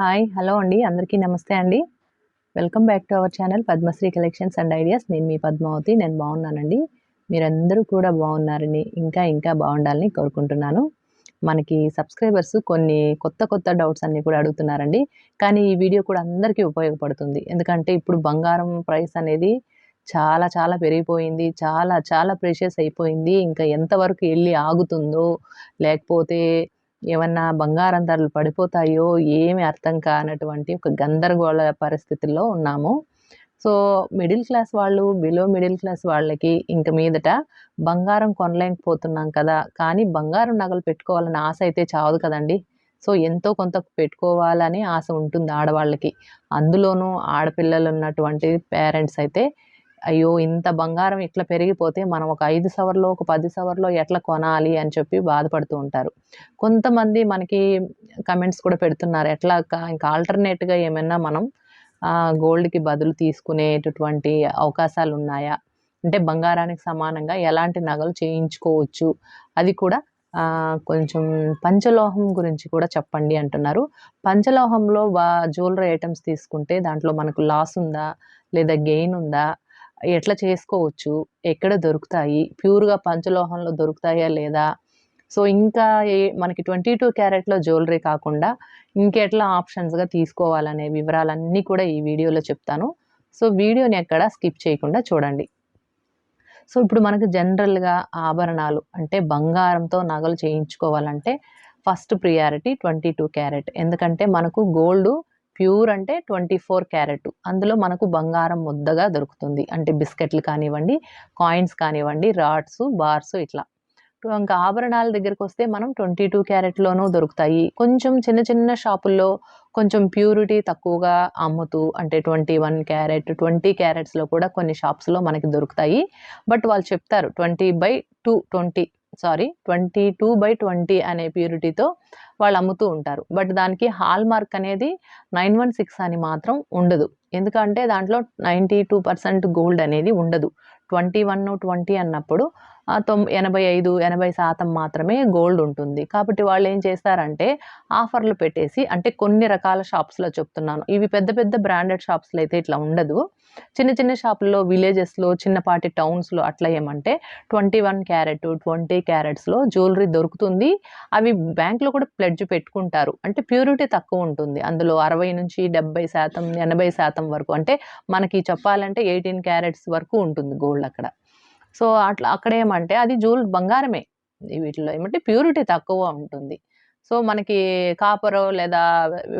Hi hello అండి. అందరికీ నమస్తే అండి. Welcome back to our channel Padmashri collections and ideas. నేను మీ పద్మావతి నేను బాగున్నానండి. మీరందరూ కూడా బాగున్నారని ఇంకా ఇంకా బాగుండాలని కోరుకుంటున్నాను. మనకి సబ్స్క్రైబర్స్ కొన్ని కొత్త కొత్త డౌట్స్ అన్నీ కూడా అడుగుతున్నారండి. కానీ ఈ వీడియో కూడా అందరికీ ఉపయోగపడుతుంది. ఎందుకంటే ఇప్పుడు బంగారం ప్రైస్ అనేది చాలా చాలా పెరిగిపోయింది. చాలా చాలా ప్రెషియస్ అయిపోయింది. ఇంకా ఎంతవరకు వెళ్ళి ఆగుతుందో లేకపోతే ఏమన్నా బంగారం ధరలు పడిపోతాయో ఏమి అర్థం కానటువంటి ఒక గందరగోళ పరిస్థితుల్లో ఉన్నాము. సో మిడిల్ క్లాస్ వాళ్ళు బిలో మిడిల్ క్లాస్ వాళ్ళకి ఇంక మీదట బంగారం కొనలేకపోతున్నాం కదా. కానీ బంగారం నగలు పెట్టుకోవాలని ఆశ అయితే చావదు కదండి. సో ఎంతో కొంత పెట్టుకోవాలని ఆశ ఉంటుంది ఆడవాళ్ళకి. అందులోనూ ఆడపిల్లలు ఉన్నటువంటి పేరెంట్స్ అయితే అయ్యో ఇంత బంగారం ఇట్లా పెరిగిపోతే మనం ఒక ఐదు సవర్లో ఒక పది సవర్లో ఎట్లా కొనాలి అని చెప్పి బాధపడుతూ ఉంటారు. కొంతమంది మనకి కమెంట్స్ కూడా పెడుతున్నారు ఎట్లా కా- ఇంకా ఆల్టర్నేట్గా ఏమైనా మనం గోల్డ్కి బదులు తీసుకునేటటువంటి అవకాశాలు ఉన్నాయా అంటే బంగారానికి సమానంగా ఎలాంటి నగలు చేయించుకోవచ్చు? అది కూడా కొంచెం పంచలోహం గురించి కూడా చెప్పండి అంటున్నారు. పంచలోహంలో బా జ్యువెలరీ ఐటమ్స్ తీసుకుంటే దాంట్లో మనకు లాస్ ఉందా? లేదా గెయిన్ ఉందా? ఎట్లా చేసుకోవచ్చు? ఎక్కడ దొరుకుతాయి? ప్యూర్గా పంచలోహంలో దొరుకుతాయా లేదా? సో ఇంకా ఏ మనకి ట్వంటీ టూ క్యారెట్లో జ్యువెలరీ కాకుండా ఇంకెట్లా ఆప్షన్స్గా తీసుకోవాలనే వివరాలన్నీ కూడా ఈ వీడియోలో చెప్తాను. సో వీడియోని ఎక్కడ స్కిప్ చేయకుండా చూడండి. సో ఇప్పుడు మనకు జనరల్గా ఆభరణాలు అంటే బంగారంతో నగలు చేయించుకోవాలంటే first priority twenty two carat. ఎందుకంటే మనకు గోల్డ్ ప్యూర్ అంటే ట్వంటీ ఫోర్ క్యారెట్. అందులో మనకు బంగారం ముద్దగా దొరుకుతుంది. అంటే బిస్కెట్లు కానివ్వండి కాయిన్స్ కానివ్వండి రాడ్స్ బార్స్ ఇట్లా. ఇంకా ఆభరణాల దగ్గరికి వస్తే మనం ట్వంటీ టూ క్యారెట్లోనూ దొరుకుతాయి. కొంచెం చిన్న చిన్న షాపుల్లో కొంచెం ప్యూరిటీ తక్కువగా అమ్ముతూ అంటే ట్వంటీ వన్ క్యారెట్ ట్వంటీ క్యారెట్స్లో కూడా కొన్ని షాప్స్లో మనకి దొరుకుతాయి. బట్ వాళ్ళు చెప్తారు twenty by two twenty sorry twenty two by twenty అనే ప్యూరిటీతో వాళ్ళు అమ్ముతూ ఉంటారు. బట్ దానికి హాల్ మార్క్ అనేది నైన్ వన్ సిక్స్ అని మాత్రం ఉండదు. ఎందుకంటే దాంట్లో నైంటీ టూ పర్సెంట్ గోల్డ్ అనేది ఉండదు. ట్వంటీ వన్ ట్వంటీ అన్నప్పుడు తొం ఎనభై ఐదు ఎనభై శాతం మాత్రమే గోల్డ్ ఉంటుంది. కాబట్టి వాళ్ళు ఏం చేస్తారంటే ఆఫర్లు పెట్టేసి అంటే కొన్ని రకాల షాప్స్లో చెప్తున్నాను. ఇవి పెద్ద పెద్ద బ్రాండెడ్ షాప్స్లో అయితే ఇట్లా ఉండదు. చిన్న చిన్న షాపుల్లో విలేజెస్లో చిన్నపాటి టౌన్స్లో అట్లా ఏమంటే ట్వంటీ వన్ క్యారెట్ ట్వంటీ క్యారెట్స్లో జ్యువెలరీ దొరుకుతుంది. అవి బ్యాంకులో కూడా ప్లెడ్జ్ పెట్టుకుంటారు. అంటే ప్యూరిటీ తక్కువ ఉంటుంది. అందులో అరవై నుంచి డెబ్బై శాతం ఎనభై శాతం వరకు అంటే మనకి చెప్పాలంటే ఎయిటీన్ క్యారెట్స్ వరకు ఉంటుంది గోల్డ్ అక్కడ. సో అట్లా అక్కడ ఏమంటే అది జూల్ బంగారమే. వీటిలో ఏమంటే ప్యూరిటీ తక్కువ ఉంటుంది. సో మనకి కాపరు లేదా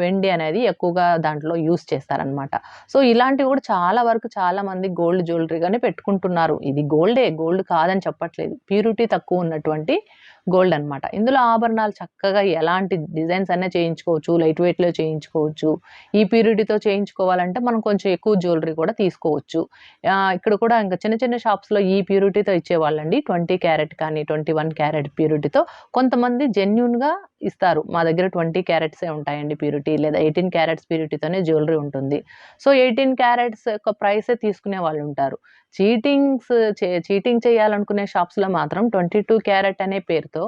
వెండి అనేది ఎక్కువగా దాంట్లో యూస్ చేస్తారనమాట. సో ఇలాంటివి కూడా చాలా వరకు చాలా మంది గోల్డ్ జ్యువెలరీగానే పెట్టుకుంటున్నారు. ఇది గోల్డే గోల్డ్ కాదని చెప్పట్లేదు. ప్యూరిటీ తక్కువ ఉన్నటువంటి గోల్డ్ అన్నమాట. ఇందులో ఆభరణాలు చక్కగా ఎలాంటి డిజైన్స్ అనే చేయించుకోవచ్చు లైట్ వెయిట్లో చేయించుకోవచ్చు. ఈ ప్యూరిటీతో చేయించుకోవాలంటే మనం కొంచెం ఎక్కువ జ్యువెలరీ కూడా తీసుకోవచ్చు. ఇక్కడ కూడా ఇంకా చిన్న చిన్న షాప్స్లో ఈ ప్యూరిటీతో ఇచ్చేవాళ్ళండి. ట్వంటీ క్యారెట్ కానీ ట్వంటీ వన్ క్యారెట్ ప్యూరిటీతో కొంతమంది జెన్యున్గా ఇస్తారు. మా దగ్గర ట్వంటీ క్యారెట్సే ఉంటాయండి ప్యూరిటీ లేదా ఎయిటీన్ క్యారెట్స్ ప్యూరిటీతోనే జ్యువెలరీ ఉంటుంది. సో ఎయిటీన్ క్యారెట్స్ యొక్క ప్రైసే తీసుకునే వాళ్ళు ఉంటారు. చీటింగ్స్ చే చీటింగ్ చేయాలనుకునే షాప్స్లో మాత్రం ట్వంటీ టూ క్యారెట్ అనే పేరుతో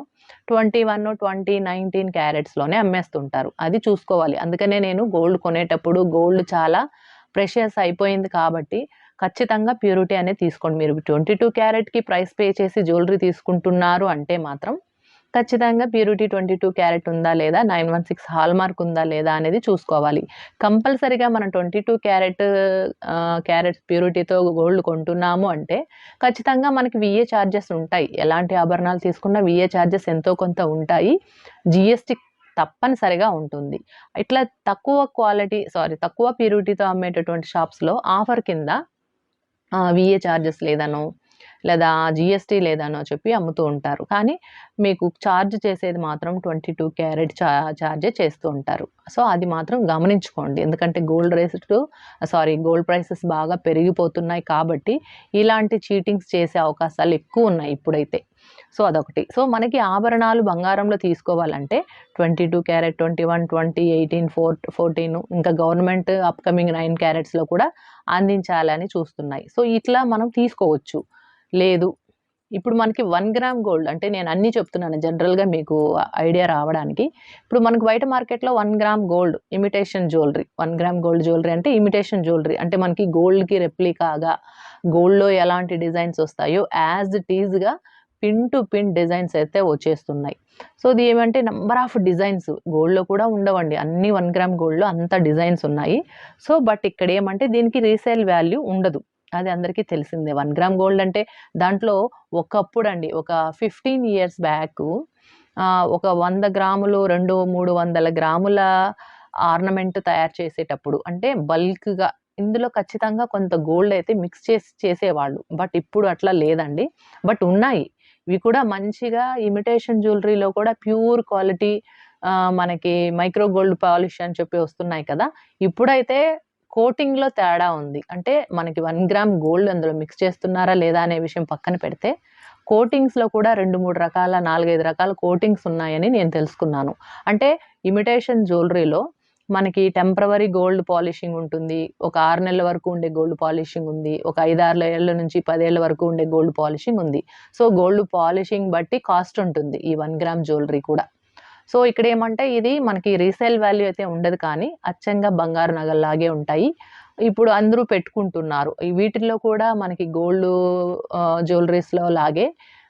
ట్వంటీ వన్ ట్వంటీ నైన్టీన్ క్యారెట్స్లోనే అమ్మేస్తుంటారు. అది చూసుకోవాలి. అందుకనే నేను గోల్డ్ కొనేటప్పుడు గోల్డ్ చాలా ప్రెషియస్ అయిపోయింది కాబట్టి ఖచ్చితంగా ప్యూరిటీ అనేది తీసుకోండి. మీరు ట్వంటీ టూ క్యారెట్కి ప్రైస్ పే చేసి జ్యువెలరీ తీసుకుంటున్నారు అంటే మాత్రం ఖచ్చితంగా ప్యూరిటీ ట్వంటీ టూ క్యారెట్ ఉందా లేదా nine one six hallmark ఉందా లేదా అనేది చూసుకోవాలి. కంపల్సరీగా మనం ట్వంటీ టూ క్యారెట్ క్యారెట్ ప్యూరిటీతో గోల్డ్ కొంటున్నాము అంటే ఖచ్చితంగా మనకి విఏ ఛార్జెస్ ఉంటాయి. ఎలాంటి ఆభరణాలు తీసుకున్నా విఏ ఛార్జెస్ ఎంతో కొంత ఉంటాయి. జిఎస్టీ తప్పనిసరిగా ఉంటుంది. ఇట్లా తక్కువ క్వాలిటీ సారీ తక్కువ ప్యూరిటీతో అమ్మేటటువంటి షాప్స్లో ఆఫర్ కింద విఏ ఛార్జెస్ లేదనో లేదా జిఎస్టీ లేదనో చెప్పి అమ్ముతూ ఉంటారు. కానీ మీకు ఛార్జ్ చేసేది మాత్రం ట్వంటీ టూ క్యారెట్ చా ఛార్జే చేస్తూ ఉంటారు. సో అది మాత్రం గమనించుకోండి. ఎందుకంటే gold rate sorry gold prices బాగా పెరిగిపోతున్నాయి కాబట్టి ఇలాంటి చీటింగ్స్ చేసే అవకాశాలు ఎక్కువ ఉన్నాయి ఇప్పుడైతే. సో అదొకటి. సో మనకి ఆభరణాలు బంగారంలో తీసుకోవాలంటే twenty two carat twenty one twenty eighteen four fourteen ఇంకా గవర్నమెంట్ అప్కమింగ్ నైన్ క్యారెట్స్లో కూడా అందించాలని చూస్తున్నాయి. సో ఇట్లా మనం తీసుకోవచ్చు. లేదు. ఇప్పుడు మనకి వన్ గ్రామ్ గోల్డ్ అంటే నేను అన్నీ చెప్తున్నాను జనరల్గా మీకు ఐడియా రావడానికి. ఇప్పుడు మనకు బయట మార్కెట్లో one gram gold imitation jewellery one gram gold jewellery అంటే ఇమిటేషన్ జ్యువెలరీ. అంటే మనకి గోల్డ్కి రెప్లికాగా గోల్డ్లో ఎలాంటి డిజైన్స్ వస్తాయో యాజ్ ఇట్ ఈజ్గా పిన్ టు పిన్ డిజైన్స్ అయితే వచ్చేస్తున్నాయి. సో ఇది ఏమంటే నెంబర్ ఆఫ్ డిజైన్స్ గోల్డ్లో కూడా ఉండవండి. అన్ని వన్ గ్రామ్ గోల్డ్లో అంత డిజైన్స్ ఉన్నాయి. సో బట్ ఇక్కడ ఏమంటే దీనికి రీసేల్ వాల్యూ ఉండదు. అది అందరికీ తెలిసిందే. వన్ గ్రామ్ గోల్డ్ అంటే దాంట్లో ఒకప్పుడు అండి ఒక ఫిఫ్టీన్ ఇయర్స్ బ్యాక్ ఒక వంద గ్రాములు రెండు మూడు వందల గ్రాముల ఆర్నమెంట్ తయారు చేసేటప్పుడు అంటే బల్క్గా ఇందులో ఖచ్చితంగా కొంత గోల్డ్ అయితే మిక్స్ చేసి చేసేవాళ్ళు. బట్ ఇప్పుడు అట్లా లేదండి. బట్ ఉన్నాయి. ఇవి కూడా మంచిగా ఇమిటేషన్ జ్యువెలరీలో కూడా ప్యూర్ క్వాలిటీ మనకి మైక్రో గోల్డ్ పాలిష్ అని చెప్పి వస్తున్నాయి కదా. ఇప్పుడైతే కోటింగ్లో తేడా ఉంది. అంటే మనకి వన్ గ్రామ్ గోల్డ్ అందులో మిక్స్ చేస్తున్నారా లేదా అనే విషయం పక్కన పెడితే కోటింగ్స్లో కూడా రెండు మూడు రకాల నాలుగైదు రకాల కోటింగ్స్ ఉన్నాయని నేను తెలుసుకున్నాను. అంటే ఇమిటేషన్ జ్యువెలరీలో మనకి టెంపరవరీ గోల్డ్ పాలిషింగ్ ఉంటుంది. ఒక ఆరు నెలల వరకు ఉండే గోల్డ్ పాలిషింగ్ ఉంది. ఒక ఐదారు ఏళ్ళ నుంచి పదేళ్ళ వరకు ఉండే గోల్డ్ పాలిషింగ్ ఉంది. సో గోల్డ్ పాలిషింగ్ బట్టి కాస్ట్ ఉంటుంది ఈ వన్ గ్రామ్ జ్యువెలరీ కూడా. సో ఇక్కడ ఏమంటే ఇది మనకి రీసేల్ వాల్యూ అయితే ఉండదు కానీ అచ్చంగా బంగారు నగల్లాగే ఉంటాయి. ఇప్పుడు అందరూ పెట్టుకుంటున్నారు. వీటిల్లో కూడా మనకి గోల్డ్ జ్యువెలరీస్లో లాగే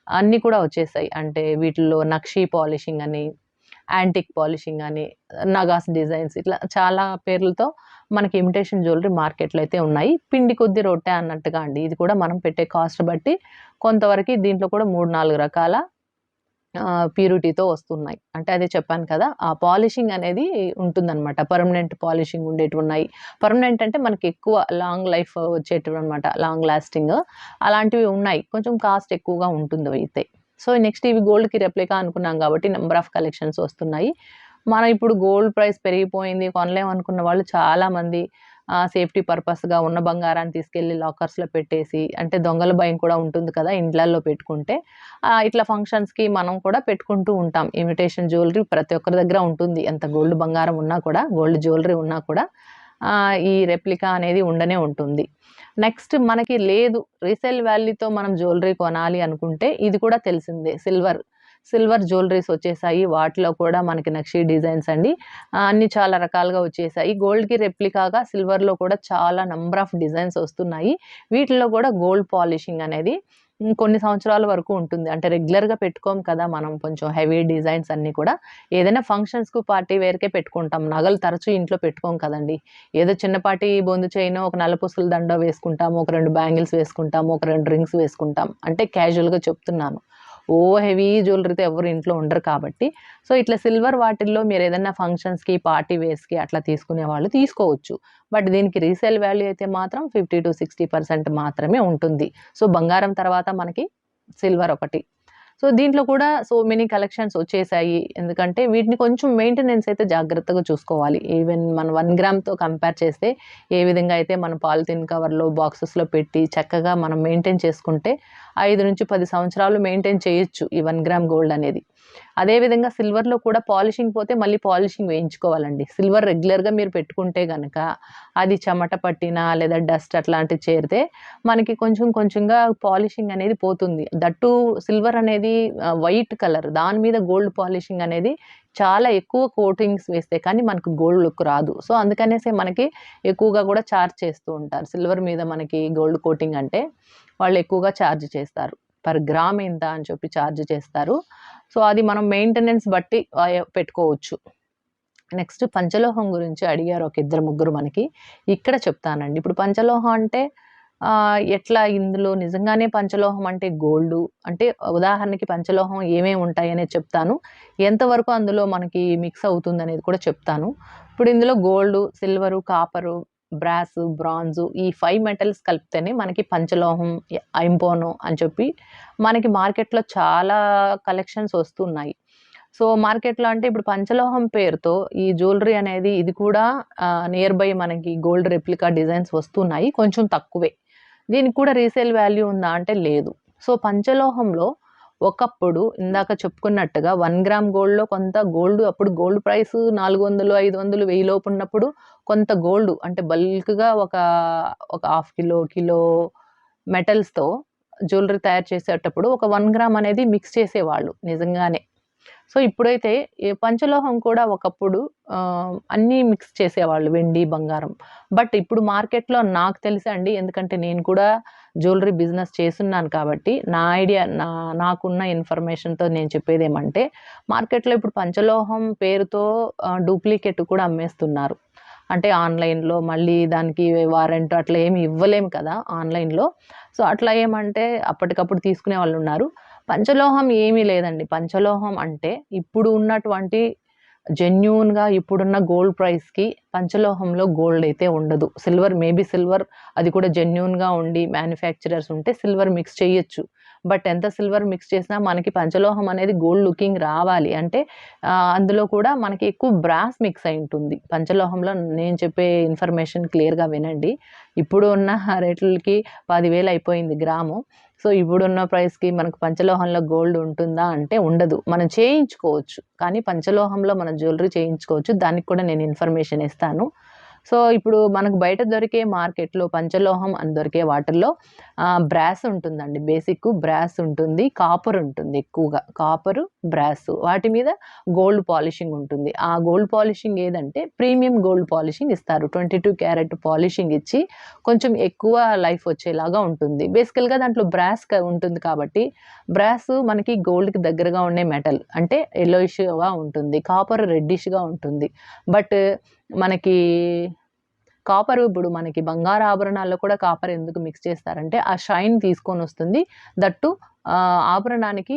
అన్నీ కూడా వచ్చేసాయి. అంటే వీటిల్లో నక్షీ పాలిషింగ్ అని యాంటిక్ పాలిషింగ్ అని నగాస్ డిజైన్స్ ఇట్లా చాలా పేర్లతో మనకి ఇమిటేషన్ జ్యువెలరీ మార్కెట్లో అయితే ఉన్నాయి. పిండి కొద్ది రొట్టె అన్నట్టుగా అండి. ఇది కూడా మనం పెట్టే కాస్ట్ బట్టి కొంతవరకు దీంట్లో కూడా మూడు నాలుగు రకాల ప్యూరిటీతో వస్తున్నాయి. అంటే అదే చెప్పాను కదా ఆ పాలిషింగ్ అనేది ఉంటుందన్నమాట. పర్మనెంట్ పాలిషింగ్ ఉండేటివి ఉన్నాయి. పర్మనెంట్ అంటే మనకి ఎక్కువ లాంగ్ లైఫ్ వచ్చేటివి అనమాట లాంగ్ లాస్టింగ్. అలాంటివి ఉన్నాయి. కొంచెం కాస్ట్ ఎక్కువగా ఉంటుంది అయితే సో నెక్స్ట్ ఇవి గోల్డ్కి రెప్లికా అనుకున్నాం కాబట్టి నెంబర్ ఆఫ్ కలెక్షన్స్ వస్తున్నాయి. మనం ఇప్పుడు గోల్డ్ ప్రైస్ పెరిగిపోయింది కొనలేమనుకున్న వాళ్ళు చాలామంది సేఫ్టీ పర్పస్గా ఉన్న బంగారాన్ని తీసుకెళ్ళి లాకర్స్లో పెట్టేసి అంటే దొంగల భయం కూడా ఉంటుంది కదా ఇండ్లల్లో పెట్టుకుంటే ఇట్లా ఫంక్షన్స్కి మనం కూడా పెట్టుకుంటూ ఉంటాం. ఇమిటేషన్ జ్యువెలరీ ప్రతి ఒక్కరి దగ్గర ఉంటుంది. ఎంత గోల్డ్ బంగారం ఉన్నా కూడా గోల్డ్ జ్యువెలరీ ఉన్నా కూడా ఈ రెప్లికా అనేది ఉండనే ఉంటుంది. నెక్స్ట్ మనకి లేదు. రీసేల్ వ్యాలీతో మనం జ్యువెలరీ కొనాలి అనుకుంటే ఇది కూడా తెలిసిందే. సిల్వర్ సిల్వర్ జ్యువెలరీస్ వచ్చేసాయి. వాటిలో కూడా మనకి నక్షి డిజైన్స్ అండి. అన్ని చాలా రకాలుగా వచ్చేసాయి. గోల్డ్కి రెప్లికాగా సిల్వర్లో కూడా చాలా నంబర్ ఆఫ్ డిజైన్స్ వస్తున్నాయి. వీటిలో కూడా గోల్డ్ పాలిషింగ్ అనేది కొన్ని సంవత్సరాల వరకు ఉంటుంది. అంటే రెగ్యులర్గా పెట్టుకోం కదా మనం కొంచెం హెవీ డిజైన్స్ అన్నీ కూడా. ఏదైనా ఫంక్షన్స్కు పార్టీ వేర్కే పెట్టుకుంటాం. నగలు తరచూ ఇంట్లో పెట్టుకోం కదండి. ఏదో చిన్నపాటి బొందు చైన్ ఒక నలుపుసుల దండ వేసుకుంటాము ఒక రెండు బ్యాంగిల్స్ వేసుకుంటాము ఒక రెండు రింగ్స్ వేసుకుంటాం. అంటే క్యాజువల్గా చెప్తున్నాను. ఓ హెవీ జ్యువెలరీతో ఎవరు ఇంట్లో ఉండరు కాబట్టి. సో ఇట్లా సిల్వర్ వాటిల్లో మీరు ఏదైనా ఫంక్షన్స్కి పార్టీ వేస్కి అట్లా తీసుకునే వాళ్ళు తీసుకోవచ్చు. బట్ దీనికి రీసేల్ వాల్యూ అయితే మాత్రం ఫిఫ్టీ టు సిక్స్టీ పర్సెంట్ మాత్రమే ఉంటుంది. సో బంగారం తర్వాత మనకి సిల్వర్ ఒకటి. సో దీంట్లో కూడా సో మెనీ కలెక్షన్స్ వచ్చేసాయి. ఎందుకంటే వీటిని కొంచెం మెయింటెనెన్స్ అయితే జాగ్రత్తగా చూసుకోవాలి. ఈవెన్ మన వన్ గ్రామ్తో కంపేర్ చేస్తే ఏ విధంగా అయితే మనం పాలిథిన్ కవర్లో బాక్సెస్లో పెట్టి చక్కగా మనం మెయింటైన్ చేసుకుంటే ఐదు నుంచి పది సంవత్సరాలు మెయింటైన్ చేయొచ్చు ఈ వన్ గ్రామ్ గోల్డ్ అనేది. అదేవిధంగా సిల్వర్లో కూడా పాలిషింగ్ పోతే మళ్ళీ పాలిషింగ్ వేయించుకోవాలండి. సిల్వర్ రెగ్యులర్గా మీరు పెట్టుకుంటే కనుక అది చెమట పట్టినా లేదా డస్ట్ అట్లాంటివి చేరితే మనకి కొంచెం కొంచెంగా పాలిషింగ్ అనేది పోతుంది. దట్టు సిల్వర్ అనేది వైట్ కలర్ దాని మీద గోల్డ్ పాలిషింగ్ అనేది చాలా ఎక్కువ కోటింగ్స్ వేస్తే కానీ మనకు గోల్డ్ లుక్ రాదు. సో అందుకనేసి మనకి ఎక్కువగా కూడా ఛార్జ్ చేస్తూ ఉంటారు. సిల్వర్ మీద మనకి గోల్డ్ కోటింగ్ అంటే వాళ్ళు ఎక్కువగా ఛార్జ్ చేస్తారు. పర్ గ్రామ్ ఎంత అని చెప్పి ఛార్జ్ చేస్తారు. సో అది మనం మెయింటెనెన్స్ బట్టి పెట్టుకోవచ్చు. నెక్స్ట్ పంచలోహం గురించి అడిగారు ఒక ఇద్దరు ముగ్గురు మనకి. ఇక్కడ చెప్తానండి. ఇప్పుడు పంచలోహం అంటే ఎట్లా ఇందులో నిజంగానే పంచలోహం అంటే గోల్డ్? అంటే ఉదాహరణకి పంచలోహం ఏమేమి ఉంటాయి అనేది చెప్తాను. ఎంతవరకు అందులో మనకి మిక్స్ అవుతుంది అనేది కూడా చెప్తాను. ఇప్పుడు ఇందులో gold silver copper brass bronze ఈ ఫైవ్ మెటల్స్ కలిపితేనే మనకి పంచలోహం ఐంపోను అని చెప్పి మనకి మార్కెట్లో చాలా కలెక్షన్స్ వస్తున్నాయి. సో మార్కెట్లో అంటే ఇప్పుడు పంచలోహం పేరుతో ఈ జ్యువెలరీ అనేది ఇది కూడా నియర్ బై మనకి గోల్డ్ రెప్లికా డిజైన్స్ వస్తున్నాయి కొంచెం తక్కువే. దీనికి కూడా రీసేల్ వాల్యూ ఉందా అంటే లేదు. సో పంచలోహంలో ఒకప్పుడు ఇందాక చెప్పుకున్నట్టుగా వన్ గ్రామ్ గోల్డ్లో కొంత గోల్డ్ అప్పుడు గోల్డ్ ప్రైస్ నాలుగు వందలు ఐదు వందలు వెయ్యి లోపు ఉన్నప్పుడు కొంత గోల్డ్ అంటే బల్క్గా ఒక ఒక హాఫ్ కిలో కిలో మెటల్స్తో జ్యువెలరీ తయారు చేసేటప్పుడు ఒక వన్ గ్రామ్ అనేది మిక్స్ చేసేవాళ్ళు నిజంగానే. సో ఇప్పుడైతే ఈ పంచలోహం కూడా ఒకప్పుడు అన్నీ మిక్స్ చేసేవాళ్ళు వెండి బంగారం. బట్ ఇప్పుడు మార్కెట్లో నాకు తెలిసి అండి ఎందుకంటే నేను కూడా జ్యువెలరీ బిజినెస్ చేస్తున్నాను కాబట్టి నా ఐడియా నా నాకున్న ఇన్ఫర్మేషన్తో నేను చెప్పేది ఏమంటే మార్కెట్లో ఇప్పుడు పంచలోహం పేరుతో డూప్లికేట్ కూడా అమ్మేస్తున్నారు. అంటే ఆన్లైన్లో మళ్ళీ దానికి వారెంట్ అట్లా ఏమి ఇవ్వలేము కదా ఆన్లైన్లో. సో అట్లా ఏమంటే అప్పటికప్పుడు తీసుకునే వాళ్ళు ఉన్నారు. పంచలోహం ఏమీ లేదండి. పంచలోహం అంటే ఇప్పుడు ఉన్నటువంటి జెన్యున్గా ఇప్పుడున్న గోల్డ్ ప్రైస్కి పంచలోహంలో గోల్డ్ అయితే ఉండదు. సిల్వర్ మేబీ సిల్వర్ అది కూడా జెన్యున్గా ఉండి మ్యానుఫ్యాక్చరర్స్ ఉంటే సిల్వర్ మిక్స్ చేయొచ్చు. బట్ ఎంత సిల్వర్ మిక్స్ చేసినా మనకి పంచలోహం అనేది గోల్డ్ లుకింగ్ రావాలి. అంటే అందులో కూడా మనకి ఎక్కువ బ్రాస్ మిక్స్ అయి ఉంటుంది. పంచలోహంలో నేను చెప్పే ఇన్ఫర్మేషన్ క్లియర్గా వినండి. ఇప్పుడు ఉన్న రేట్లకి పదివేలు అయిపోయింది గ్రాము. సో ఇప్పుడున్న ప్రైస్కి మనకు పంచలోహంలో గోల్డ్ ఉంటుందా అంటే ఉండదు. మనం చేయించుకోవచ్చు. కానీ పంచలోహంలో మనం జ్యువెలరీ చేయించుకోవచ్చు. దానికి కూడా నేను ఇన్ఫర్మేషన్ ఇస్తాను. సో ఇప్పుడు మనకు బయట దొరికే మార్కెట్లో పంచలోహం అని దొరికే వాటిల్లో బ్రాస్ ఉంటుందండి. బేసిక్ బ్రాస్ ఉంటుంది కాపర్ ఉంటుంది ఎక్కువగా. Copper brass. వాటి మీద గోల్డ్ పాలిషింగ్ ఉంటుంది. ఆ గోల్డ్ పాలిషింగ్ ఏదంటే ప్రీమియం గోల్డ్ పాలిషింగ్ ఇస్తారు. ట్వంటీ టూ క్యారెట్ పాలిషింగ్ ఇచ్చి కొంచెం ఎక్కువ లైఫ్ వచ్చేలాగా ఉంటుంది. బేసికల్గా దాంట్లో బ్రాస్ ఉంటుంది కాబట్టి బ్రాస్ మనకి గోల్డ్కి దగ్గరగా ఉండే మెటల్ అంటే ఎల్లోయిష్గా ఉంటుంది కాపర్ రెడ్డిష్గా ఉంటుంది. బట్ మనకి కాపర్ ఇప్పుడు మనకి బంగారు ఆభరణాల్లో కూడా కాపర్ ఎందుకు మిక్స్ చేస్తారంటే ఆ షైన్ తీసుకొని వస్తుంది. దట్టు ఆభరణానికి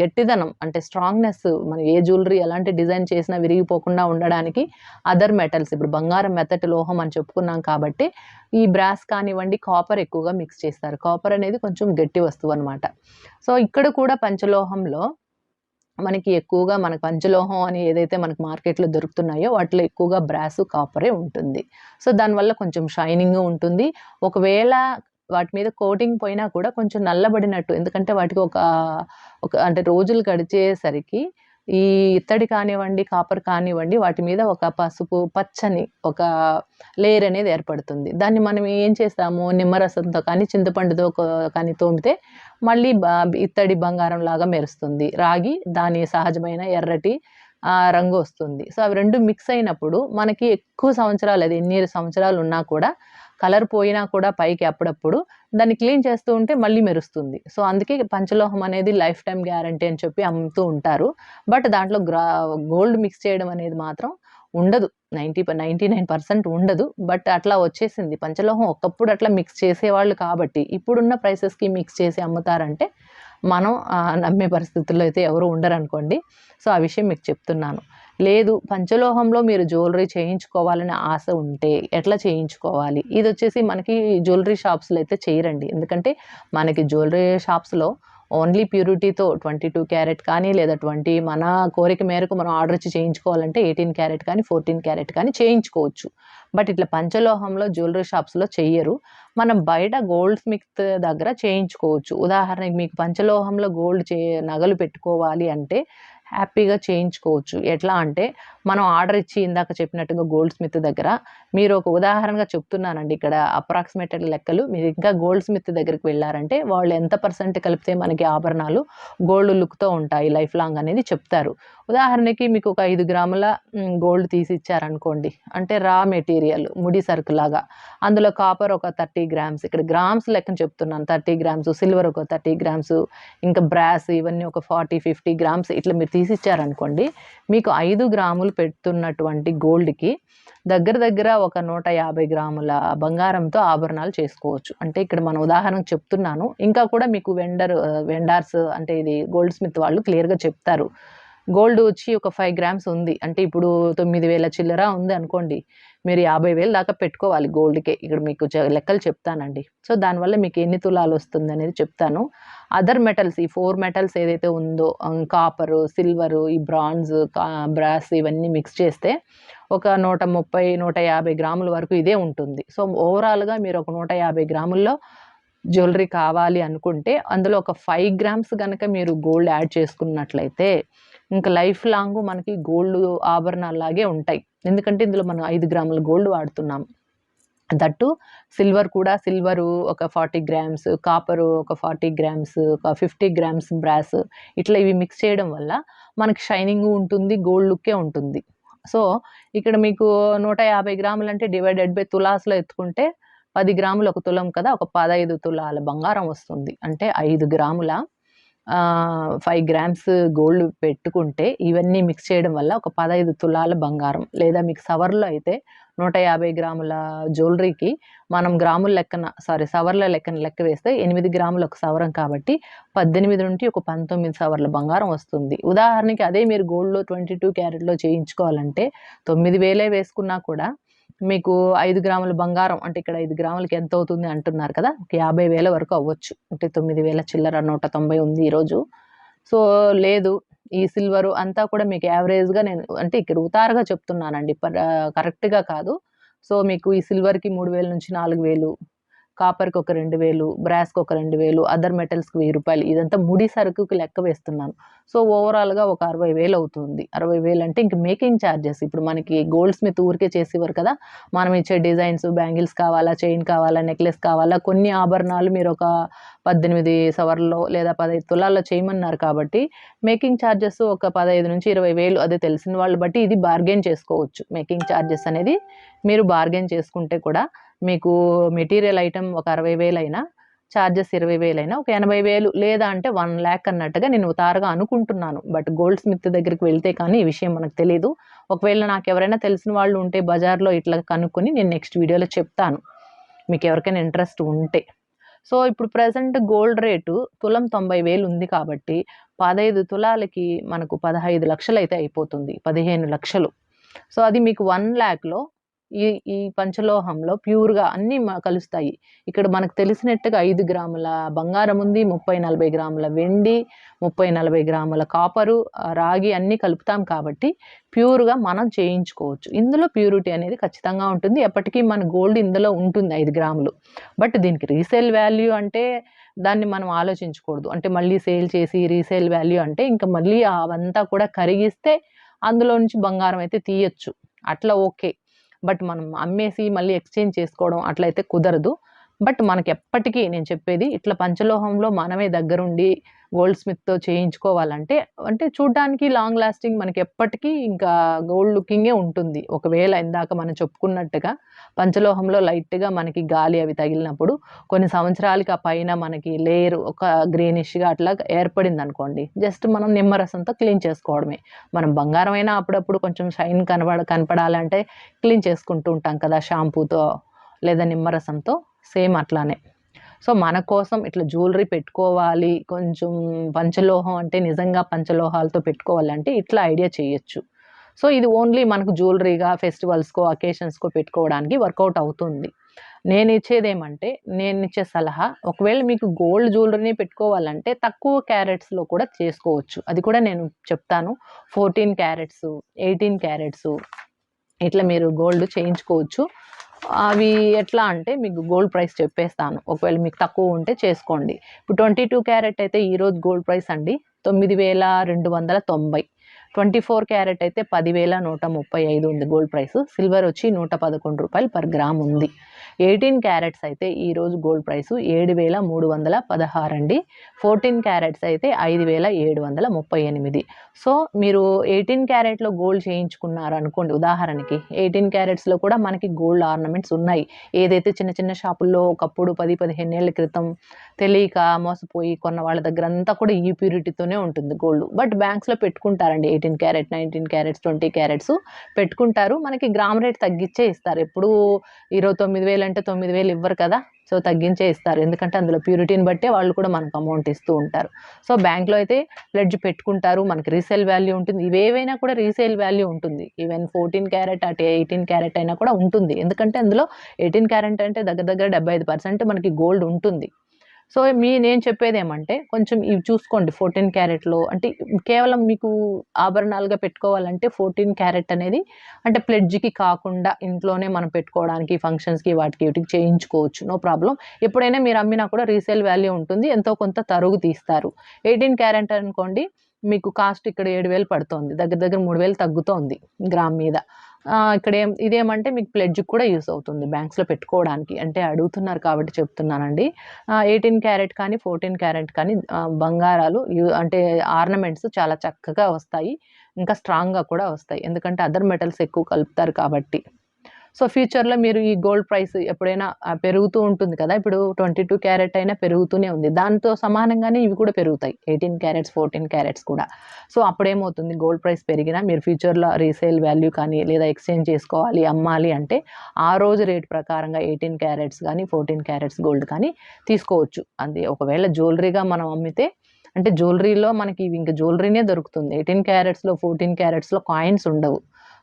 గట్టిదనం అంటే స్ట్రాంగ్నెస్ మనం ఏ జ్యువెలరీ ఎలాంటి డిజైన్ చేసినా విరిగిపోకుండా ఉండడానికి అదర్ మెటల్స్ ఇప్పుడు బంగారం మెత్తటి లోహం అని చెప్పుకున్నాం కాబట్టి ఈ బ్రాస్ కానివ్వండి కాపర్ ఎక్కువగా మిక్స్ చేస్తారు. కాపర్ అనేది కొంచెం గట్టి వస్తువు అనమాట సో ఇక్కడ కూడా పంచలోహంలో మనకి ఎక్కువగా మనకు పంచలోహం అని ఏదైతే మనకు మార్కెట్లో దొరుకుతున్నాయో వాటిలో ఎక్కువగా బ్రాసు కాపరే ఉంటుంది. సో దానివల్ల కొంచెం షైనింగ్ ఉంటుంది. ఒకవేళ వాటి మీద కోటింగ్ పోయినా కూడా కొంచెం నల్లబడినట్టు ఎందుకంటే వాటికి ఒక ఒక అంటే రోజులు గడిచేసరికి ఈ ఇత్తడి కానివ్వండి కాపర్ కానివ్వండి వాటి మీద ఒక పసుపు పచ్చని ఒక లేయర్ అనేది ఏర్పడుతుంది. దాన్ని మనం ఏం చేస్తాము? నిమ్మరసంతో కానీ చింతపండుతో కానీ తోమితే మళ్ళీ ఇత్తడి బంగారం లాగా మెరుస్తుంది. రాగి దాని సహజమైన ఎర్రటి రంగు వస్తుంది. సో అవి రెండు మిక్స్ అయినప్పుడు మనకి ఎక్కువ సంవత్సరాలు అది ఎన్ని సంవత్సరాలు ఉన్నా కూడా కలర్ పోయినా కూడా పైకి అప్పుడప్పుడు దాన్ని క్లీన్ చేస్తూ ఉంటే మళ్ళీ మెరుస్తుంది. సో అందుకే పంచలోహం అనేది లైఫ్ టైం గ్యారంటీ అని చెప్పి అమ్ముతూ ఉంటారు. బట్ దాంట్లో గ్రా గోల్డ్ మిక్స్ చేయడం అనేది మాత్రం ఉండదు. నైంటీ నైంటీ నైన్ పర్సెంట్ ఉండదు. బట్ అట్లా వచ్చేసింది. పంచలోహం ఒకప్పుడు అట్లా మిక్స్ చేసేవాళ్ళు కాబట్టి ఇప్పుడున్న ప్రైసెస్కి మిక్స్ చేసి అమ్ముతారంటే మనం నమ్మే పరిస్థితుల్లో అయితే ఎవరు ఉండరు అనుకోండి సో ఆ విషయం మీకు చెప్తున్నాను. లేదు పంచలోహంలో మీరు జ్యువెలరీ చేయించుకోవాలనే ఆశ ఉంటే ఎట్లా చేయించుకోవాలి? ఇది వచ్చేసి మనకి జ్యువెలరీ షాప్స్లో అయితే చేయరండి. ఎందుకంటే మనకి జ్యువెలరీ షాప్స్లో ఓన్లీ ప్యూరిటీతో ట్వంటీ టూ క్యారెట్ కానీ లేదా ట్వంటీ మన కోరిక మేరకు మనం ఆర్డర్ ఇచ్చి చేయించుకోవాలంటే ఎయిటీన్ క్యారెట్ కానీ ఫోర్టీన్ క్యారెట్ కానీ చేయించుకోవచ్చు. బట్ ఇట్లా పంచలోహంలో జ్యువెలరీ షాప్స్లో చెయ్యరు. మనం బయట గోల్డ్ స్మిత్ దగ్గర చేయించుకోవచ్చు. ఉదాహరణకి మీకు పంచలోహంలో గోల్డ్ చే నగలు పెట్టుకోవాలి అంటే హ్యాపీగా చేయించుకోవచ్చు. ఎట్లా అంటే మనం ఆర్డర్ ఇచ్చి ఇందాక చెప్పినట్టుగా గోల్డ్ స్మిత్ దగ్గర మీరు ఒక ఉదాహరణగా చెప్తున్నానండి. ఇక్కడ అప్రాక్సిమేటెడ్ లెక్కలు. మీరు ఇంకా గోల్డ్ స్మిత్ దగ్గరికి వెళ్ళారంటే వాళ్ళు ఎంత పర్సెంట్ కలిపితే మనకి ఆభరణాలు గోల్డ్ లుక్తో ఉంటాయి లైఫ్ లాంగ్ అనేది చెప్తారు. ఉదాహరణకి మీకు ఒక ఐదు గ్రాముల గోల్డ్ తీసి ఇచ్చారనుకోండి. అంటే రా మెటీరియల్ ముడి సరుకు లాగా. అందులో కాపర్ ఒక థర్టీ గ్రామ్స్ ఇక్కడ గ్రామ్స్ లెక్కన చెప్తున్నాను. థర్టీ గ్రామ్స్ సిల్వర్ ఒక థర్టీ గ్రామ్స్ ఇంకా బ్రాస్ ఇవన్నీ ఒక ఫార్టీ ఫిఫ్టీ గ్రామ్స్ ఇట్లా మీరు తీసి ఇచ్చారనుకోండి మీకు ఐదు గ్రాములు పెడుతున్నటువంటి గోల్డ్కి దగ్గర దగ్గర ఒక నూట యాభై గ్రాముల బంగారంతో ఆభరణాలు చేసుకోవచ్చు. అంటే ఇక్కడ మనం ఉదాహరణకు చెప్తున్నాను. ఇంకా కూడా మీకు వెండర్ వెండార్స్ అంటే ఇది గోల్డ్ స్మిత్ వాళ్ళు క్లియర్గా చెప్తారు. గోల్డ్ వచ్చి ఒక ఫైవ్ గ్రామ్స్ ఉంది. అంటే ఇప్పుడు తొమ్మిది వేల చిల్లర ఉంది అనుకోండి. మీరు యాభై వేలు దాకా పెట్టుకోవాలి గోల్డ్కే ఇక్కడ మీకు చె- లెక్కలు చెప్తానండి. సో దానివల్ల మీకు ఎన్ని తులాలు వస్తుంది అనేది చెప్తాను. అదర్ మెటల్స్ ఈ ఫోర్ మెటల్స్ ఏదైతే ఉందో కాపరు సిల్వరు ఈ బ్రాంజ్ బ్రాస్ ఇవన్నీ మిక్స్ చేస్తే ఒక నూట ముప్పై నూట యాభై గ్రాముల వరకు ఇదే ఉంటుంది. సో ఓవరాల్గా మీరు ఒక నూట యాభై గ్రాముల్లో జ్యువెలరీ కావాలి అనుకుంటే అందులో ఒక ఫైవ్ గ్రామ్స్ కనుక మీరు గోల్డ్ యాడ్ చేసుకున్నట్లయితే ఇంకా లైఫ్ లాంగ్ మనకి గోల్డ్ ఆభరణాలాగే ఉంటాయి. ఎందుకంటే ఇందులో మనం ఐదు గ్రాముల గోల్డ్ వాడుతున్నాం. దట్టు సిల్వర్ కూడా సిల్వరు ఒక ఫార్టీ గ్రామ్స్ కాపరు ఒక ఫార్టీ గ్రామ్స్ ఒక ఫిఫ్టీ గ్రామ్స్ బ్రాస్ ఇట్లా ఇవి మిక్స్ చేయడం వల్ల మనకి షైనింగ్ ఉంటుంది గోల్డ్ లుక్కే ఉంటుంది. సో ఇక్కడ మీకు నూట యాభై గ్రాములు అంటే డివైడెడ్ బై తులాస్లో ఎత్తుకుంటే పది గ్రాములు ఒక తులం కదా ఒక పదహైదు తులాల బంగారం వస్తుంది. అంటే ఐదు గ్రాముల ఫైవ్ గ్రామ్స్ గోల్డ్ పెట్టుకుంటే ఇవన్నీ మిక్స్ చేయడం వల్ల ఒక పదహైదు తులాల బంగారం. లేదా మీకు సవర్లో అయితే నూట యాభై గ్రాముల జ్యువెలరీకి మనం గ్రాముల లెక్కన సారీ సవర్ల లెక్కన లెక్క వేస్తే ఎనిమిది గ్రాములు ఒక సవరం కాబట్టి పద్దెనిమిది నుండి ఒక పంతొమ్మిది సవర్ల బంగారం వస్తుంది. ఉదాహరణకి అదే మీరు గోల్డ్లో ట్వంటీ టూ క్యారెట్లో చేయించుకోవాలంటే తొమ్మిది వేలే వేసుకున్నా కూడా మీకు ఐదు గ్రాముల బంగారం అంటే ఇక్కడ ఐదు గ్రాములకి ఎంత అవుతుంది అంటున్నారు కదా ఒక యాభై వేల వరకు అవ్వచ్చు. అంటే తొమ్మిది వేల చిల్లర నూట తొంభై ఉంది ఈరోజు. సో లేదు ఈ సిల్వరు అంతా కూడా మీకు యావరేజ్గా నేను అంటే ఇక్కడ ఉతారుగా చెప్తున్నానండి కరెక్ట్గా కాదు. సో మీకు ఈ సిల్వర్కి మూడు వేల నుంచి నాలుగు వేలు కాపర్కి ఒక రెండు వేలు బ్రాస్కి ఒక రెండు వేలు అదర్ మెటల్స్కి వెయ్యి రూపాయలు ఇదంతా ముడి సరుకుకి లెక్క వేస్తున్నాను. సో ఓవరాల్గా ఒక అరవై వేలు అవుతుంది. అరవై వేలు అంటే ఇంక మేకింగ్ ఛార్జెస్ ఇప్పుడు మనకి గోల్డ్ స్మిత్ ఊరికే చేసేవారు కదా మనం ఇచ్చే డిజైన్స్ బ్యాంగిల్స్ కావాలా చైన్ కావాలా నెక్లెస్ కావాలా కొన్ని ఆభరణాలు మీరు ఒక పద్దెనిమిది సవర్లో లేదా పదహైదు తులాల్లో చేయమన్నారు కాబట్టి మేకింగ్ ఛార్జెస్ ఒక పదహైదు నుంచి ఇరవై వేలు అదే తెలిసిన వాళ్ళు బట్టి ఇది బార్గెన్ చేసుకోవచ్చు. మేకింగ్ ఛార్జెస్ అనేది మీరు బార్గెన్ చేసుకుంటే కూడా మీకు మెటీరియల్ ఐటమ్ ఒక అరవై వేలైనా ఛార్జెస్ ఇరవై వేలైనా ఒక ఎనభై వేలు లేదా అంటే వన్ ల్యాక్ అన్నట్టుగా నేను ఉతారుగా అనుకుంటున్నాను. బట్ గోల్డ్ స్మిత్ దగ్గరికి వెళ్తే కానీ ఈ విషయం మనకు తెలియదు ఒకవేళ నాకు ఎవరైనా తెలిసిన వాళ్ళు ఉంటే బజార్లో ఇట్లా కనుక్కొని నేను నెక్స్ట్ వీడియోలో చెప్తాను. మీకు ఎవరికైనా ఇంట్రెస్ట్ ఉంటే. సో ఇప్పుడు ప్రజెంట్ గోల్డ్ రేటు తులం తొంభై వేలు ఉంది కాబట్టి పదహైదు తులాలకి మనకు పదహైదు లక్షలు అయితే అయిపోతుంది. పదిహేను లక్షలు. సో అది మీకు వన్ ల్యాక్లో ఈ ఈ పంచలోహంలో ప్యూర్గా అన్నీ కలుస్తాయి. ఇక్కడ మనకు తెలిసినట్టుగా ఐదు గ్రాముల బంగారం ఉంది ముప్పై నలభై గ్రాముల వెండి ముప్పై నలభై గ్రాముల కాపరు రాగి అన్నీ కలుపుతాం కాబట్టి ప్యూర్గా మనం చేయించుకోవచ్చు. ఇందులో ప్యూరిటీ అనేది ఖచ్చితంగా ఉంటుంది. ఎప్పటికీ మన గోల్డ్ ఇందులో ఉంటుంది ఐదు గ్రాములు. బట్ దీనికి రీసేల్ వాల్యూ అంటే దాన్ని మనం ఆలోచించకూడదు. అంటే మళ్ళీ సేల్ చేసి రీసేల్ వాల్యూ అంటే ఇంకా మళ్ళీ అవంతా కూడా కరిగిస్తే అందులో నుంచి బంగారం అయితే తీయచ్చు. అట్లా ఓకే. బట్ మనం అమ్మేసి మళ్ళీ ఎక్స్చేంజ్ చేసుకోవడం అట్లయితే కుదరదు. బట్ మనకి ఎప్పటికీ నేను చెప్పేది ఇట్లా పంచలోహంలో మనమే దగ్గరుండి గోల్డ్ స్మిత్తో చేయించుకోవాలంటే అంటే చూడ్డానికి లాంగ్ లాస్టింగ్ మనకి ఎప్పటికీ ఇంకా గోల్డ్ లుకింగే ఉంటుంది. ఒకవేళ ఇందాక మనం చెప్పుకున్నట్టుగా పంచలోహంలో లైట్గా మనకి గాలి అవి తగిలినప్పుడు కొన్ని సంవత్సరాలకి ఆ పైన మనకి లేయర్ ఒక గ్రీనిష్గా అట్లా ఏర్పడింది అనుకోండి జస్ట్ మనం నిమ్మరసంతో క్లీన్ చేసుకోవడమే. మనం బంగారం అయినా అప్పుడప్పుడు కొంచెం షైన్ కనబడ కనపడాలంటే క్లీన్ చేసుకుంటూ ఉంటాం కదా షాంపూతో లేదా నిమ్మరసంతో సేమ్ అట్లానే. సో మన కోసం ఇట్లా జ్యువెలరీ పెట్టుకోవాలి కొంచెం పంచలోహం అంటే నిజంగా పంచలోహాలతో పెట్టుకోవాలంటే ఇట్లా ఐడియా చేయొచ్చు. సో ఇది ఓన్లీ మనకు జ్యువెలరీగా ఫెస్టివల్స్కో అకేషన్స్కో పెట్టుకోవడానికి వర్కౌట్ అవుతుంది. నేను ఇచ్చేది ఏమంటే నేను ఇచ్చే సలహా ఒకవేళ మీకు గోల్డ్ జ్యువెలరీని పెట్టుకోవాలంటే తక్కువ క్యారెట్స్లో కూడా చేసుకోవచ్చు. అది కూడా నేను చెప్తాను. ఫోర్టీన్ క్యారెట్స్ ఎయిటీన్ క్యారెట్స్ ఇట్లా మీరు గోల్డ్ చేయించుకోవచ్చు. అవి ఎట్లా అంటే మీకు గోల్డ్ ప్రైస్ చెప్పేస్తాను. ఒకవేళ మీకు తక్కువ ఉంటే చేసుకోండి. ఇప్పుడు ట్వంటీ టూ క్యారెట్ అయితే ఈరోజు గోల్డ్ ప్రైస్ అండి తొమ్మిది వేల రెండు వందల తొంభై. ట్వంటీ ఫోర్ క్యారెట్ అయితే పదివేల నూట ముప్పై ఐదు ఉంది గోల్డ్ ప్రైస్ సిల్వర్ వచ్చి నూట పదకొండు రూపాయలు పర్ గ్రామ్ ఉంది. ఎయిటీన్ క్యారెట్స్ అయితే ఈరోజు గోల్డ్ ప్రైస్ ఏడు వేల మూడు వందల పదహారు అండి. ఫోర్టీన్ క్యారెట్స్ అయితే ఐదు వేల ఏడు వందల ముప్పై ఎనిమిది. సో మీరు ఎయిటీన్ క్యారెట్లో గోల్డ్ చేయించుకున్నారు అనుకోండి ఉదాహరణకి ఎయిటీన్ క్యారెట్స్లో కూడా మనకి గోల్డ్ ఆర్నమెంట్స్ ఉన్నాయి. ఏదైతే చిన్న చిన్న షాపుల్లో ఒకప్పుడు పది పదిహేను ఏళ్ళ క్రితం తెలియక మోసపోయి కొన్న వాళ్ళ దగ్గర అంతా కూడా ఈ ప్యూరిటీతోనే ఉంటుంది గోల్డ్. బట్ బ్యాంక్స్లో పెట్టుకుంటారండి eighteen carat nineteen carats twenty carats పెట్టుకుంటారు. మనకి గ్రామ్ రేట్ తగ్గించే ఇస్తారు. ఎప్పుడు ఇరవై తొమ్మిది వేలు అంటే తొమ్మిది వేలు ఇవ్వరు కదా సో తగ్గించే ఇస్తారు. ఎందుకంటే అందులో ప్యూరిటీని బట్టే వాళ్ళు కూడా మనకు అమౌంట్ ఇస్తూ ఉంటారు. సో బ్యాంక్లో అయితే లెడ్జ్ పెట్టుకుంటారు మనకి రీసేల్ వాల్యూ ఉంటుంది. ఇవేవైనా కూడా రీసేల్ వాల్యూ ఉంటుంది. ఈవెన్ ఫోర్టీన్ క్యారెట్ అటు ఎయిటీన్ క్యారెట్ అయినా కూడా ఉంటుంది. ఎందుకంటే అందులో ఎయిటీన్ క్యారెట్ అంటే దగ్గర దగ్గర డెబ్బై ఐదు పర్సెంట్ మనకి గోల్డ్ ఉంటుంది. సో మీ నేను చెప్పేది ఏమంటే కొంచెం ఇవి చూసుకోండి ఫోర్టీన్ క్యారెట్లో. అంటే కేవలం మీకు ఆభరణాలుగా పెట్టుకోవాలంటే ఫోర్టీన్ క్యారెట్ అనేది అంటే ప్లెడ్జ్కి కాకుండా ఇంట్లోనే మనం పెట్టుకోవడానికి ఫంక్షన్స్కి వాటికి వీటికి చేయించుకోవచ్చు. No problem. ఎప్పుడైనా మీరు అమ్మినా కూడా రీసేల్ వాల్యూ ఉంటుంది. ఎంతో కొంత తరుగు తీస్తారు. ఎయిటీన్ క్యారెట్ అనుకోండి మీకు కాస్ట్ ఇక్కడ ఏడు వేలు పడుతుంది. దగ్గర దగ్గర మూడు వేలు తగ్గుతోంది గ్రామ్ మీద. ఇక్కడ ఏం ఇదేమంటే మీకు ప్లెడ్జ్ కూడా యూస్ అవుతుంది బ్యాంక్స్లో పెట్టుకోవడానికి. అంటే అడుగుతున్నారు కాబట్టి చెప్తున్నానండి. ఎయిటీన్ క్యారెట్ కానీ ఫోర్టీన్ క్యారెట్ కానీ బంగారాలు అంటే ఆర్నమెంట్స్ చాలా చక్కగా వస్తాయి. ఇంకా స్ట్రాంగ్గా కూడా వస్తాయి. ఎందుకంటే అదర్ మెటల్స్ ఎక్కువ కలుపుతారు కాబట్టి. సో ఫ్యూచర్లో మీరు ఈ గోల్డ్ ప్రైస్ ఎప్పుడైనా పెరుగుతూ ఉంటుంది కదా? ఇప్పుడు ట్వంటీ టూ క్యారెట్ అయినా పెరుగుతూనే ఉంది. దాంతో సమానంగానే ఇవి కూడా పెరుగుతాయి. ఎయిటీన్ క్యారెట్స్ ఫోర్టీన్ క్యారెట్స్ కూడా. సో అప్పుడేమవుతుంది? గోల్డ్ ప్రైస్ పెరిగినా మీరు ఫ్యూచర్లో రీసేల్ వాల్యూ కానీ లేదా ఎక్స్చేంజ్ చేసుకోవాలి అమ్మాలి అంటే ఆ రోజు రేట్ ప్రకారంగా ఎయిటీన్ క్యారెట్స్ కానీ ఫోర్టీన్ క్యారెట్స్ గోల్డ్ కానీ తీసుకోవచ్చు. అది ఒకవేళ జ్యువెలరీగా మనం అమ్మితే అంటే జ్యువెలరీలో మనకి ఇంకా జ్యువెలరీనే దొరుకుతుంది. ఎయిటీన్ క్యారెట్స్లో ఫోర్టీన్ క్యారెట్స్లో కాయిన్స్ ఉండవు.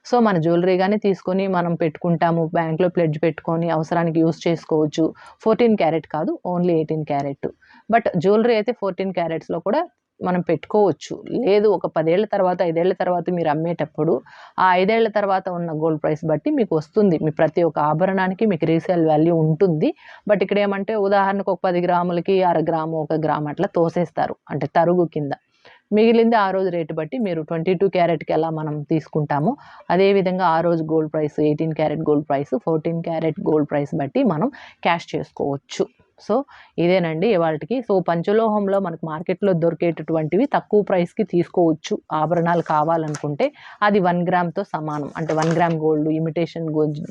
సో మన జ్యువెలరీగానే తీసుకొని మనం పెట్టుకుంటాము బ్యాంక్లో ప్లెడ్జ్ పెట్టుకొని అవసరానికి యూస్ చేసుకోవచ్చు. ఫోర్టీన్ క్యారెట్ కాదు only eighteen carat but jewellery అయితే ఫోర్టీన్ క్యారెట్స్లో కూడా మనం పెట్టుకోవచ్చు. లేదు ఒక పదేళ్ళ తర్వాత ఐదేళ్ళ తర్వాత మీరు అమ్మేటప్పుడు ఆ ఐదేళ్ళ తర్వాత ఉన్న గోల్డ్ ప్రైస్ బట్టి మీకు వస్తుంది. మీ ప్రతి ఒక్క ఆభరణానికి మీకు రీసేల్ వాల్యూ ఉంటుంది. బట్ ఇక్కడ ఏమంటే ఉదాహరణకు ఒక పది గ్రాములకి అర గ్రాము ఒక గ్రాము అట్లా తోసేస్తారు. అంటే తరుగు కింద. మిగిలింది ఆ రోజు రేటు బట్టి మీరు ట్వంటీ టూ క్యారెట్కి ఎలా మనం తీసుకుంటామో అదేవిధంగా ఆ రోజు gold price eighteen carat gold price fourteen carat gold price బట్టి మనం క్యాష్ చేసుకోవచ్చు. సో ఇదేనండి ఇవాళకి సో పంచలోహంలో మనకు మార్కెట్లో దొరికేటటువంటివి తక్కువ ప్రైస్కి తీసుకోవచ్చు. ఆభరణాలు కావాలనుకుంటే అది వన్ గ్రామ్తో సమానం. అంటే వన్ గ్రామ్ గోల్డ్ ఇమిటేషన్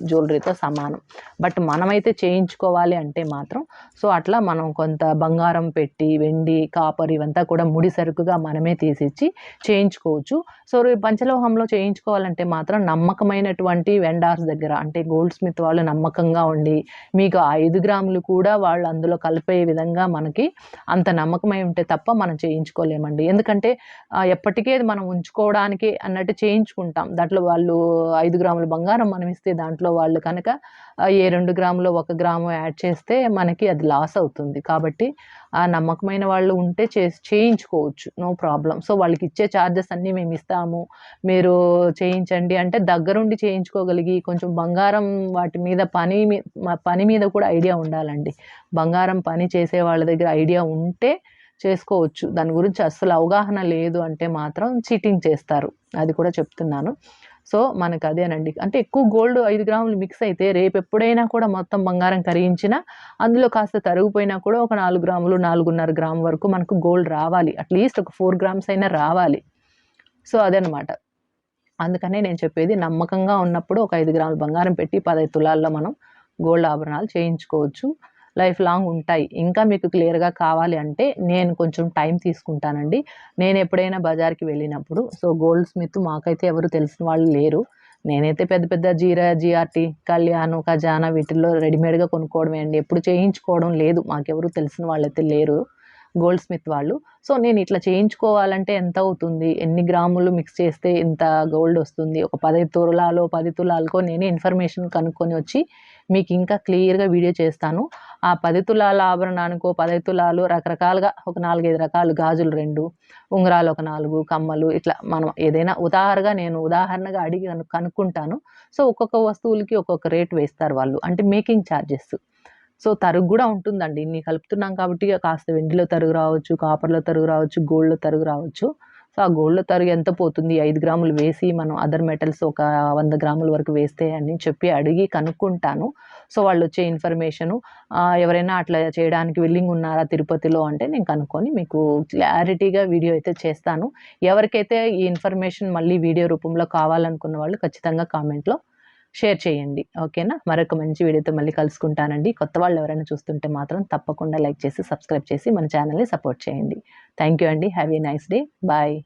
జ్యువెలరీతో సమానం. బట్ మనమైతే చేయించుకోవాలి అంటే మాత్రం సో అట్లా మనం కొంత బంగారం పెట్టి వెండి కాపర్ ఇవంతా కూడా ముడి సరుకుగా మనమే తీసిచ్చి చేయించుకోవచ్చు. సో పంచలోహంలో చేయించుకోవాలంటే మాత్రం నమ్మకమైనటువంటి వెండార్స్ దగ్గర అంటే గోల్డ్ స్మిత్ వాళ్ళు నమ్మకంగా ఉండి మీకు ఐదు గ్రాములు కూడా వాళ్ళు అందులో కలిపే విధంగా మనకి అంత నమ్మకమై ఉంటే తప్ప మనం చేయించుకోలేమండి. ఎందుకంటే ఎప్పటికీ మనం ఉంచుకోవడానికి అన్నట్టు చేయించుకుంటాం. దాంట్లో వాళ్ళు ఐదు గ్రాముల బంగారం మనం ఇస్తే దాంట్లో వాళ్ళు కనుక ఏ రెండు గ్రాములు ఒక గ్రాము యాడ్ చేస్తే మనకి అది లాస్ అవుతుంది. కాబట్టి ఆ నమ్మకమైన వాళ్ళు ఉంటే చేసి చేయించుకోవచ్చు. No problem. సో వాళ్ళకి ఇచ్చే ఛార్జెస్ అన్నీ మేము ఇస్తాము. మీరు చేయించండి. అంటే దగ్గరుండి చేయించుకోగలిగి కొంచెం బంగారం వాటి మీద పని పని మీద కూడా ఐడియా ఉండాలండి. బంగారం పని చేసే వాళ్ళ దగ్గర ఐడియా ఉంటే చేసుకోవచ్చు. దాని గురించి అస్సలు అవగాహన లేదు అంటే మాత్రం చీటింగ్ చేస్తారు. అది కూడా చెప్తున్నాను. సో మనకు అదేనండి అంటే ఎక్కువ గోల్డ్ ఐదు గ్రాములు మిక్స్ అయితే రేపు ఎప్పుడైనా కూడా మొత్తం బంగారం కరిగించినా అందులో కాస్త తరిగిపోయినా కూడా ఒక నాలుగు గ్రాములు నాలుగున్నర గ్రాము వరకు మనకు గోల్డ్ రావాలి. అట్లీస్ట్ ఒక ఫోర్ గ్రామ్స్ అయినా రావాలి. సో అదనమాట అందుకనే నేను చెప్పేది నమ్మకంగా ఉన్నప్పుడు ఒక ఐదు గ్రాములు బంగారం పెట్టి పదహైదు తులాల్లో మనం గోల్డ్ ఆభరణాలు చేయించుకోవచ్చు. లైఫ్ లాంగ్ ఉంటాయి. ఇంకా మీకు క్లియర్గా కావాలి అంటే నేను కొంచెం టైం తీసుకుంటానండి. నేను ఎప్పుడైనా బజార్కి వెళ్ళినప్పుడు సో గోల్డ్ స్మిత్ మాకైతే ఎవరు తెలిసిన వాళ్ళు లేరు. నేనైతే పెద్ద పెద్ద జీరా జిఆర్టీ కళ్యాణ్ ఖజానా వీటిల్లో రెడీమేడ్గా కొనుక్కోవడమే అండి. ఎప్పుడు చేయించుకోవడం లేదు. మాకెవరు తెలిసిన వాళ్ళైతే లేరు గోల్డ్ స్మిత్ వాళ్ళు. సో నేను ఇట్లా చేయించుకోవాలంటే ఎంత అవుతుంది? ఎన్ని గ్రాములు మిక్స్ చేస్తే ఇంత గోల్డ్ వస్తుంది? ఒక పది తులాలో పది తులాలకో నేనే ఇన్ఫర్మేషన్ కనుక్కొని వచ్చి మీకు ఇంకా క్లియర్గా వీడియో చేస్తాను. ఆ పది తులాల ఆభరణానికో పది తులాలు రకరకాలుగా ఒక నాలుగైదు రకాలు గాజులు రెండు ఉంగరాలు ఒక నాలుగు కమ్మలు ఇట్లా మనం ఏదైనా ఉదాహరణగా నేను ఉదాహరణగా అడిగి కనుక్కుంటాను. సో ఒక్కొక్క వస్తువులకి ఒక్కొక్క రేట్ వేస్తారు వాళ్ళు. అంటే మేకింగ్ ఛార్జెస్ సో తరుగు కూడా ఉంటుందండి. ఇన్ని కలుపుతున్నాం కాబట్టి కాస్త వెండిలో తరుగు రావచ్చు కాపర్లో తరుగు రావచ్చు గోల్డ్లో తరుగు రావచ్చు. సో ఆ గోల్డ్ తరుగు ఎంత పోతుంది? ఐదు గ్రాములు వేసి మనం అదర్ మెటల్స్ ఒక వంద గ్రాముల వరకు వేస్తే అని చెప్పి అడిగి కనుక్కుంటాను. సో వాళ్ళు వచ్చే ఇన్ఫర్మేషను ఎవరైనా అట్లా చేయడానికి విల్లింగ్ ఉన్నారా తిరుపతిలో అంటే నేను కనుక్కొని మీకు క్లారిటీగా వీడియో అయితే చేస్తాను. ఎవరికైతే ఈ ఇన్ఫర్మేషన్ మళ్ళీ వీడియో రూపంలో కావాలనుకున్న వాళ్ళు ఖచ్చితంగా కామెంట్లో షేర్ చేయండి. ఓకేనా? మరొక మంచి వీడియోతో మళ్ళీ కలుసుకుంటానండి. కొత్త వాళ్ళు ఎవరైనా చూస్తుంటే మాత్రం తప్పకుండా లైక్ చేసి సబ్స్క్రైబ్ చేసి మన ఛానల్ని సపోర్ట్ చేయండి. థ్యాంక్ యూ అండి. Have a nice day. Bye.